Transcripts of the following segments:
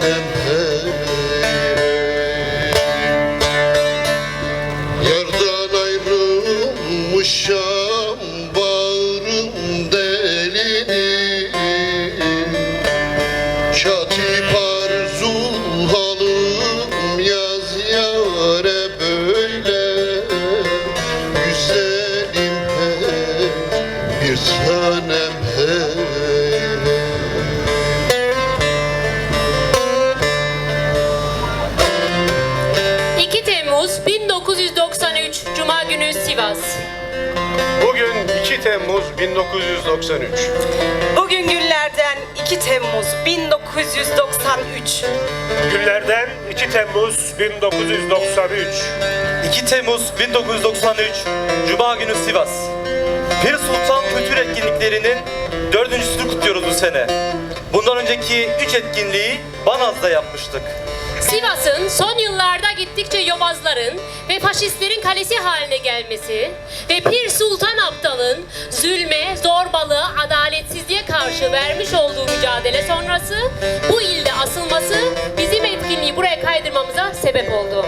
them 2 Temmuz 1993. Bugün günlerden 2 Temmuz 1993. Günlerden 2 Temmuz 1993. 2 Temmuz 1993 Cuma günü Sivas. Pir Sultan Kültür Etkinlikleri'nin dördüncüsünü kutluyoruz bu sene. Bundan önceki üç etkinliği Banaz'da yapmıştık. Sivas'ın son yıllarda gittikçe yobazların ve faşistlerin kalesi haline gelmesi ve Pir Sultan Abdal'ın zulme, zorbalığa, adaletsizliğe karşı vermiş olduğu mücadele sonrası bu ilde asılması bizim etkinliği buraya kaydırmamıza sebep oldu.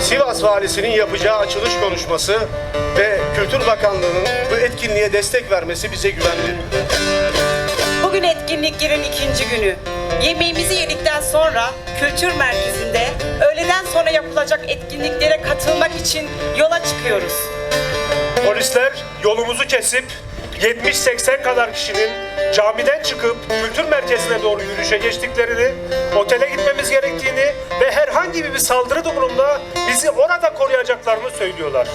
Sivas Valisi'nin yapacağı açılış konuşması ve Kültür Bakanlığı'nın bu etkinliğe destek vermesi bize güven veriyor. Bugün etkinliklerin ikinci günü. Yemeğimizi yedikten sonra kültür merkezinde öğleden sonra yapılacak etkinliklere katılmak için yola çıkıyoruz. Polisler yolumuzu kesip 70-80 kadar kişinin camiden çıkıp kültür merkezine doğru yürüyüşe geçtiklerini, otele gitmemiz gerektiğini ve herhangi bir saldırı durumunda bizi orada koruyacaklarını söylüyorlar.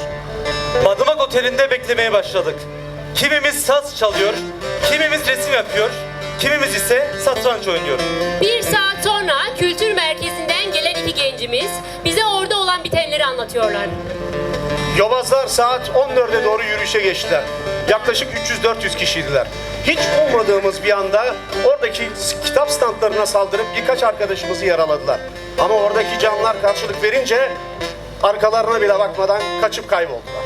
Madımak Oteli'nde beklemeye başladık. Kimimiz saz çalıyor, kimimiz resim yapıyor, kimimiz ise satranç oynuyor. Bir saat sonra kültür merkezinden gelen iki gencimiz bize orada olan bitenleri anlatıyorlar. Yobazlar saat 14'e doğru yürüyüşe geçtiler. Yaklaşık 300-400 kişiydiler. Hiç ummadığımız bir anda oradaki kitap standlarına saldırıp birkaç arkadaşımızı yaraladılar. Ama oradaki canlar karşılık verince arkalarına bile bakmadan kaçıp kayboldular.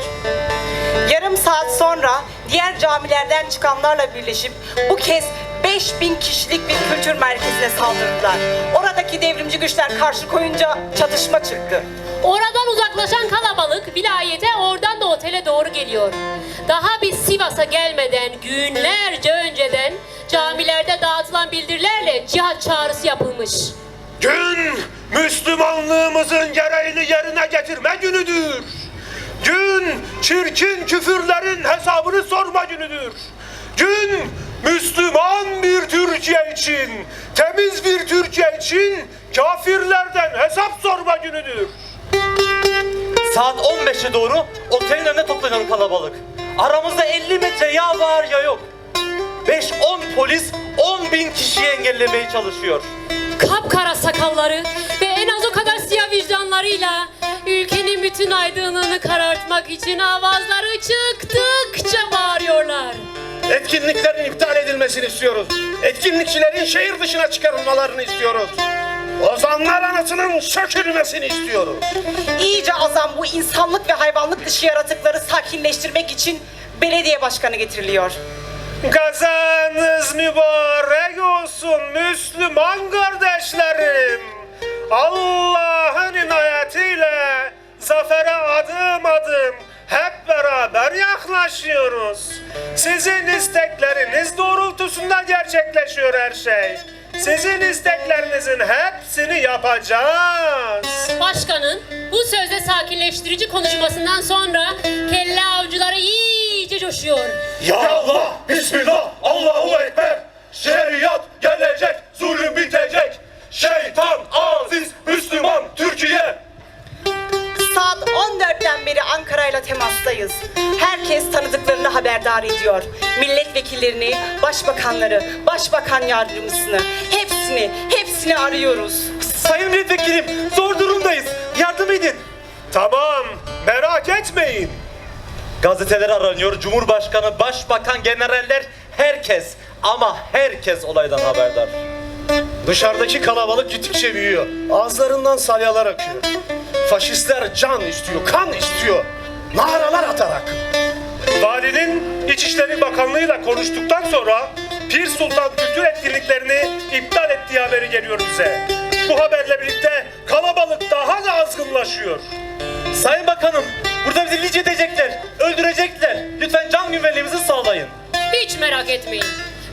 Yarım saat sonra diğer camilerden çıkanlarla birleşip bu kez 5000 kişilik bir kültür merkezine saldırdılar. Oradaki devrimci güçler karşı koyunca çatışma çıktı. Oradan uzaklaşan kalabalık vilayete oradan da otele doğru geliyor. Daha biz Sivas'a gelmeden günlerce önceden camilerde dağıtılan bildirilerle cihat çağrısı yapılmış. Gün Müslümanlığımızın gereğini yerine getirme günüdür. Gün çirkin küfürlerin hesabını sorma günüdür. Gün Müslüman bir Türkiye için, temiz bir Türkiye için kafirlerden hesap sorma günüdür. Saat 15'e doğru otelin önüne toplanalım kalabalık. Aramızda 50 metre ya var ya yok. 5-10 polis 10 bin kişiyi engellemeye çalışıyor. Kapkara sakalları ve en az o kadar siyah vicdanlarıyla ülkenin bütün aydınlığını karartmak için avazları çıktıkça bağırıyorlar. Etkinliklerin iptal edilmesini istiyoruz. Etkinlikçilerin şehir dışına çıkarılmalarını istiyoruz. Ozanlar anıtının sökülmesini istiyoruz. İyice azan bu insanlık ve hayvanlık dışı yaratıkları sakinleştirmek için belediye başkanı getiriliyor. Kazanız mübarek olsun Müslüman kardeşlerim. Allah'ın inayetiyle zafere adım adım hep beraber yaklaşıyoruz. Sizin istekleriniz doğrultusunda gerçekleşiyor her şey. Sizin isteklerinizin hepsini yapacağız. Başkanın bu sözde sakinleştirici konuşmasından sonra kelle avcıları iyice coşuyor. Ya Allah, Bismillah, Allahu Ekber. Şeriat gelecek, zulüm bitecek. Şeytan aziz, Müslüman Türkiye. Saat 14'ten beri Ankara ile temastayız. Herkes tanıdıklarını haberdar ediyor. Milletvekillerini, başbakanları, başbakan yardımcısını, hepsini, hepsini arıyoruz. Sayın milletvekilim zor durumdayız. Yardım edin. Tamam, merak etmeyin. Gazeteler aranıyor. Cumhurbaşkanı, başbakan, generaller herkes ama herkes olaydan haberdar. Dışarıdaki kalabalık gittikçe büyüyor. Ağızlarından salyalar akıyor. Faşistler can istiyor, kan istiyor. Naralar atarak. Valinin İçişleri Bakanlığı'yla konuştuktan sonra Pir Sultan kültür etkinliklerini iptal ettiği haberi geliyor bize. Bu haberle birlikte kalabalık daha da azgınlaşıyor. Sayın Bakanım, burada bizi linç edecekler, öldürecekler. Lütfen can güvenliğimizi sağlayın. Hiç merak etmeyin.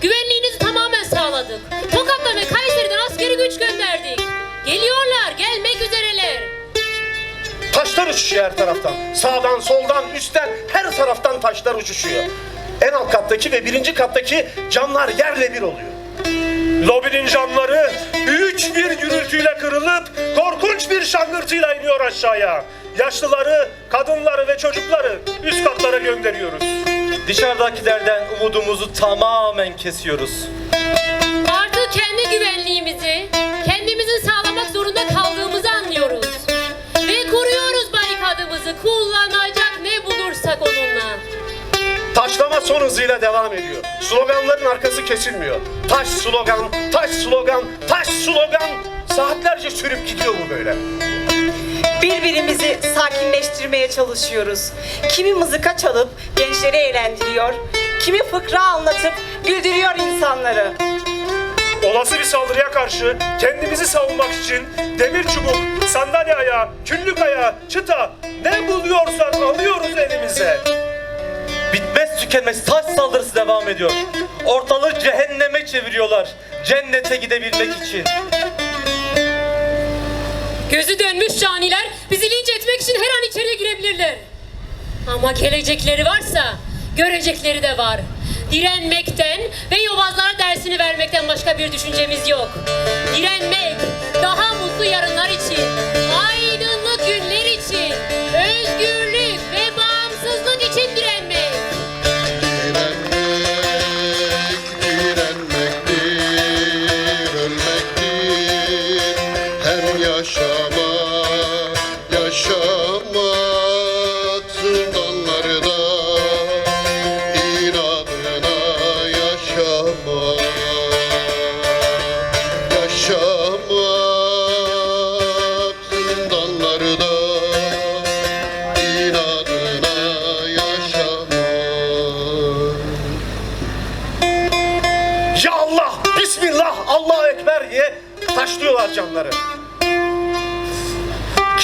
Güvenliğinizi tamamen sağladık. Tokat'tan ve Kayseri'den askeri güç gönderdik. Geliyorlar, gelmek üzereler. Taşlar uçuşuyor her taraftan. Sağdan, soldan, üstten, her taraftan taşlar uçuşuyor. En alt kattaki ve birinci kattaki camlar yerle bir oluyor. Lobinin camları büyük bir gürültüyle kırılıp korkunç bir şangırtıyla iniyor aşağıya. Yaşlıları, kadınları ve çocukları üst katlara gönderiyoruz. Dışarıdakilerden umudumuzu tamamen kesiyoruz. Artık kendi güvenliğimizi, kendimizin sağlamak zorunda kaldığımızı Taşlama son hızıyla devam ediyor. Sloganların arkası kesilmiyor. Taş slogan, taş slogan, taş slogan. Saatlerce sürüp gidiyor bu böyle. Birbirimizi sakinleştirmeye çalışıyoruz. Kimi mızıka çalıp gençleri eğlendiriyor, kimi fıkra anlatıp güldürüyor insanları. Olası bir saldırıya karşı kendimizi savunmak için demir çubuk, sandalye ayağı, küllük ayağı, çıta ne buluyorsak alıyoruz elimize. Bitmez tükenmez taş saldırısı devam ediyor. Ortalığı cehenneme çeviriyorlar. Cennete gidebilmek için. Gözü dönmüş caniler bizi linç etmek için her an içeri girebilirler. Ama gelecekleri varsa görecekleri de var. Direnmekten ve yobazlara dersini vermekten başka bir düşüncemiz yok. Direnmek, daha mutlu yarınlar için, aydınlık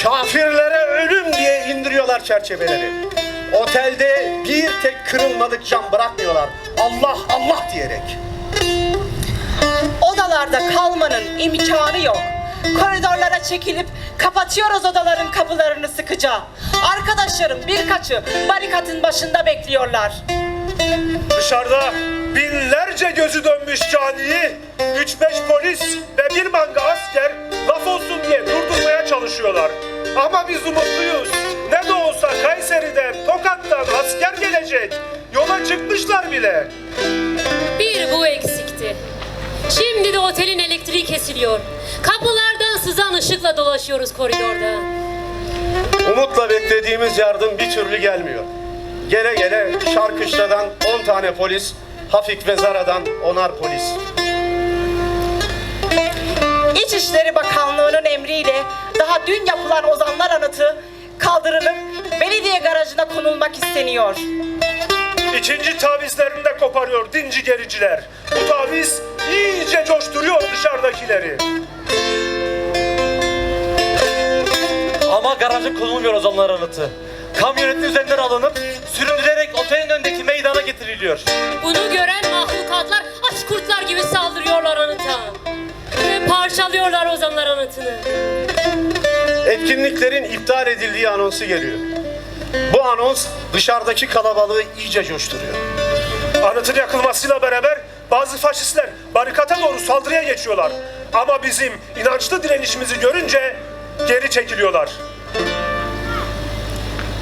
Kafirlere ölüm diye indiriyorlar çerçeveleri. Otelde bir tek kırılmadık cam bırakmıyorlar. Allah Allah diyerek. Odalarda kalmanın imkanı yok. Koridorlara çekilip kapatıyoruz odaların kapılarını sıkıca. Arkadaşlarım birkaçı barikatın başında bekliyorlar. Dışarıda binlerce gözü dönmüş caniyi 3-5 polis ve bir manga asker laf olsun diye durdurmaya çalışıyorlar. Ama biz umutluyuz. Ne de olsa Kayseri'den, Tokat'tan asker gelecek. Yola çıkmışlar bile. Bir bu eksikti. Şimdi de otelin elektriği kesiliyor. Kapılardan sızan ışıkla dolaşıyoruz koridorda. Umutla beklediğimiz yardım bir türlü gelmiyor. Gele gele Şarkışla'dan 10 tane polis, Hafik ve Zara'dan onar polis. İçişleri Bakanlığı'nın emriyle daha dün yapılan ozanlar anıtı kaldırılıp belediye garajına konulmak isteniyor. İkinci tavizlerini de koparıyor dinci gericiler. Bu taviz iyice coşturuyor dışarıdakileri. Ama garaja konulmuyor ozanlar anıtı. Kamyonetin üzerinden alınıp süründürerek otelin önündeki meydana getiriliyor. Bunu gören mahlukatlar aç kurtlar gibi saldırıyorlar anıta. Ve parçalıyorlar ozanlar anıtını. Etkinliklerin iptal edildiği anonsu geliyor. Bu anons dışarıdaki kalabalığı iyice coşturuyor. Anıtın yakılmasıyla beraber bazı faşistler barikata doğru saldırıya geçiyorlar. Ama bizim inançlı direnişimizi görünce geri çekiliyorlar.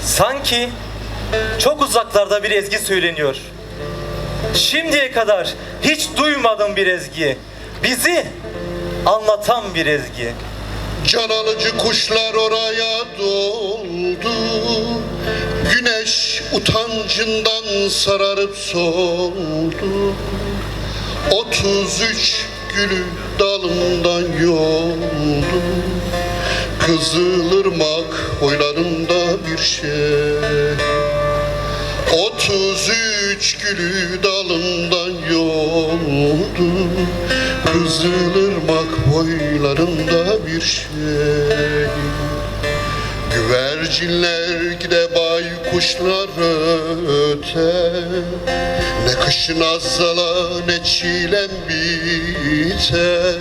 Sanki çok uzaklarda bir ezgi söyleniyor. Şimdiye kadar hiç duymadığım bir ezgi. Bizi anlatan bir ezgi. Can alıcı kuşlar oraya doldu. Güneş utancından sararıp soldu. 33 gülü dalından yoldu. Kızılırmak boylarında bir şey Otuz üç gülü dalından yoldu. Kızılırmak boylarında bir şey. Güvercinler gide baykuşlar öte. Ne kışın azala ne çilem bite.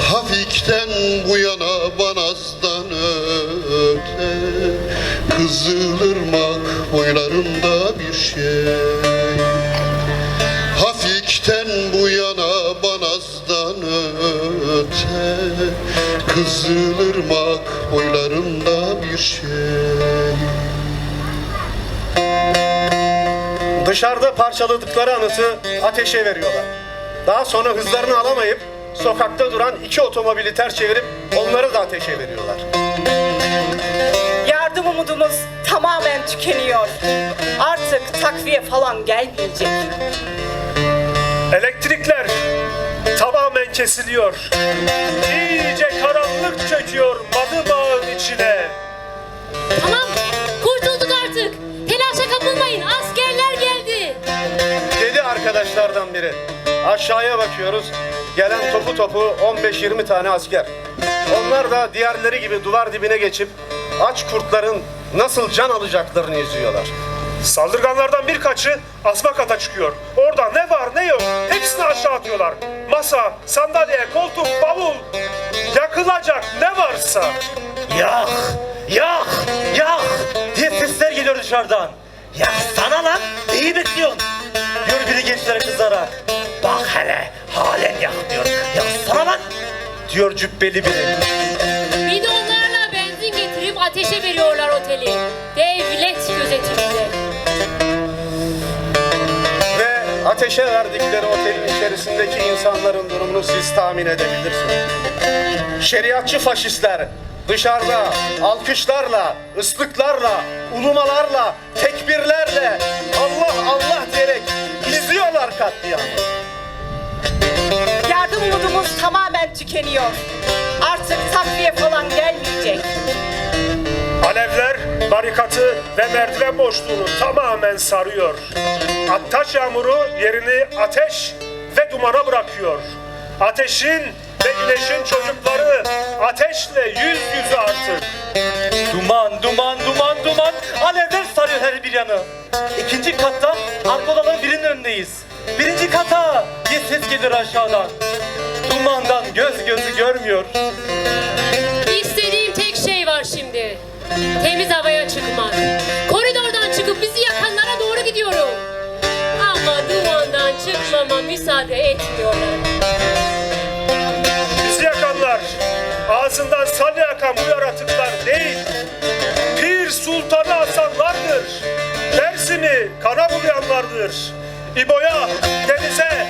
Hafikten bu yana banazdan öte. Kızılırmak boylarında şey Hafikten bu yana banazdan öte Kızılırmak boylarında bir şey Dışarıda parçaladıkları anıtı ateşe veriyorlar. Daha sonra hızlarını alamayıp sokakta duran iki otomobili ters çevirip onları da ateşe veriyorlar. Yardım umudumuz tamamen tükeniyor. Artık takviye falan gelmeyecek. Elektrikler tamamen kesiliyor. İyice karanlık çöküyor Madıbağ'ın içine. Tamam, kurtulduk artık. Telaşa kapılmayın, askerler geldi. Dedi arkadaşlardan biri. Aşağıya bakıyoruz. Gelen topu topu 15-20 tane asker. Onlar da diğerleri gibi duvar dibine geçip aç kurtların nasıl can alacaklarını izliyorlar. Saldırganlardan birkaçı asma kata çıkıyor. Orada ne var ne yok hepsini aşağı atıyorlar. Masa, sandalye, koltuk, bavul. Yakılacak ne varsa. Yak! Yak! Yak! diye sesler geliyor dışarıdan. Yaksana lan! İyi bekliyorsun. Diyor biri gençlere kızarak. Bak hele halen yakmıyor. Yaksana lan! Diyor cübbeli biri. Ateşe veriyorlar oteli. Devlet gözetiminde. Ve ateşe verdikleri otelin içerisindeki insanların durumunu siz tahmin edebilirsiniz. Şeriatçı faşistler dışarıda alkışlarla, ıslıklarla, ulumalarla, tekbirlerle Allah Allah diyerek izliyorlar katliamı. Yardım umudumuz tamamen tükeniyor. Artık takviye falan gelmeyecek. Alevler barikatı ve merdiven boşluğunu tamamen sarıyor. Attaş yağmuru yerini ateş ve dumana bırakıyor. Ateşin ve güneşin çocukları ateşle yüz yüze artık. Duman, duman, duman, duman. Alevler sarıyor her bir yanı. İkinci katta arka odaların birinin önündeyiz. Birinci kata diye ses gelir aşağıdan. Dumandan göz gözü görmüyor. Temiz havaya çıkmak. Koridordan çıkıp bizi yakanlara doğru gidiyorum. Ama dumandan çıkmama müsaade etmiyorlar. Bizi yakanlar, ağzından salya yakan bu yaratıklar değil. Pir Sultan'ı asanlardır. Dersim'i kana bulayanlardır. İbo'ya, denize,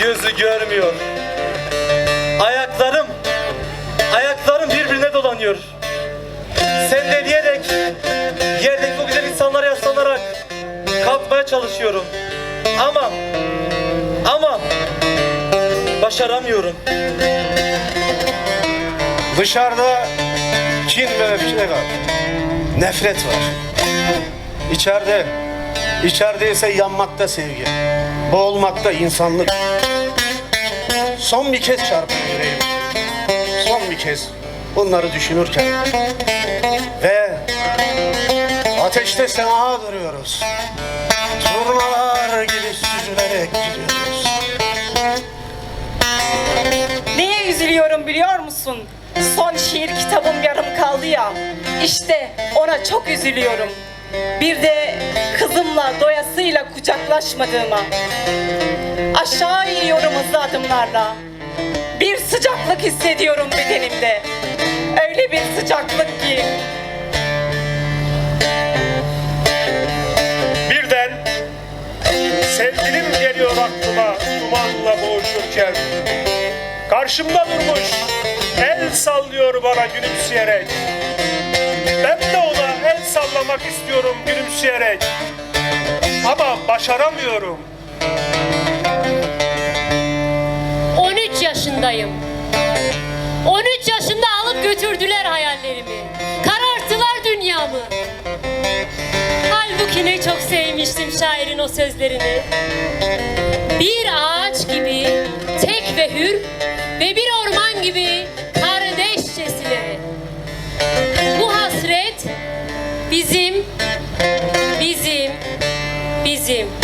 gözü görmüyor. Ayaklarım, ayaklarım birbirine dolanıyor. Sen de diyerek yerdeki o güzel insanlara yaslanarak kalkmaya çalışıyorum. Ama, ama başaramıyorum. Dışarıda kin ve öfke var. Nefret var. İçeride, içeride ise yanmakta sevgi. Boğulmakta insanlık. Son bir kez çarpıyor yüreğim. Son bir kez bunları düşünürken. Ve ateşte semaha duruyoruz. Turnalar gibi süzülerek gidiyoruz. Neye üzülüyorum biliyor musun? Son şiir kitabım yarım kaldı ya. İşte ona çok üzülüyorum. Bir de kızımla doyasıyla kucaklaşmadığıma. Aşağı iniyorum hızlı adımlarla. Bir sıcaklık hissediyorum bedenimde. Öyle bir sıcaklık ki Birden sevgilim geliyor aklıma dumanla boğuşurken. Karşımda durmuş, el sallıyor bana gülümseyerek. Ben de ona sallamak istiyorum gülümseyerek. Ama başaramıyorum. 13 yaşındayım. 13 yaşında alıp götürdüler hayallerimi. Kararttılar dünyamı. Halbuki ne çok sevmiştim şairin o sözlerini. Bir ağaç gibi tek ve hür ve bir orman gibi bizim, bizim, bizim.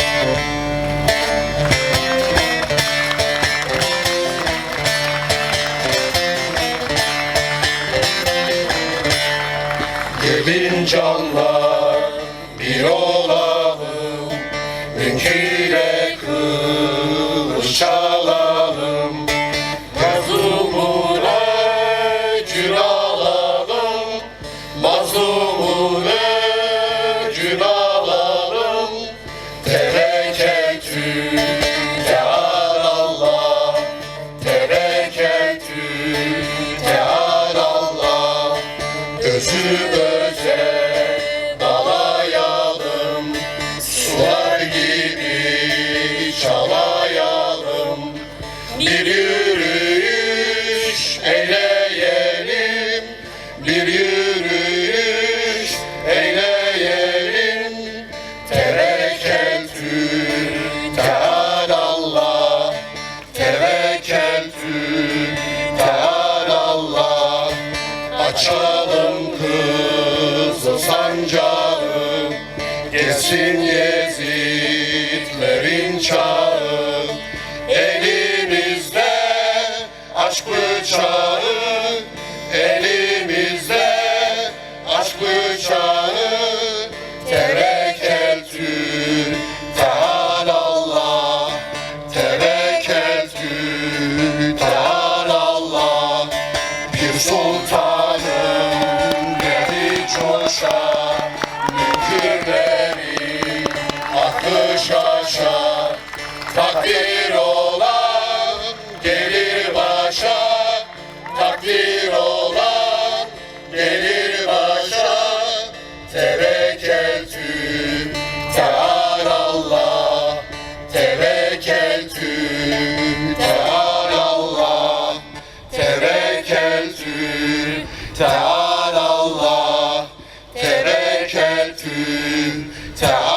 Açalım kızıl sancağı. Gelsin Yezidlerin çağı. Elimizde aşk bıçağı. Elimizde aşk bıçağı. Tevekkültü Teala Allah Tevekkültü Teala Allah bir sultanın to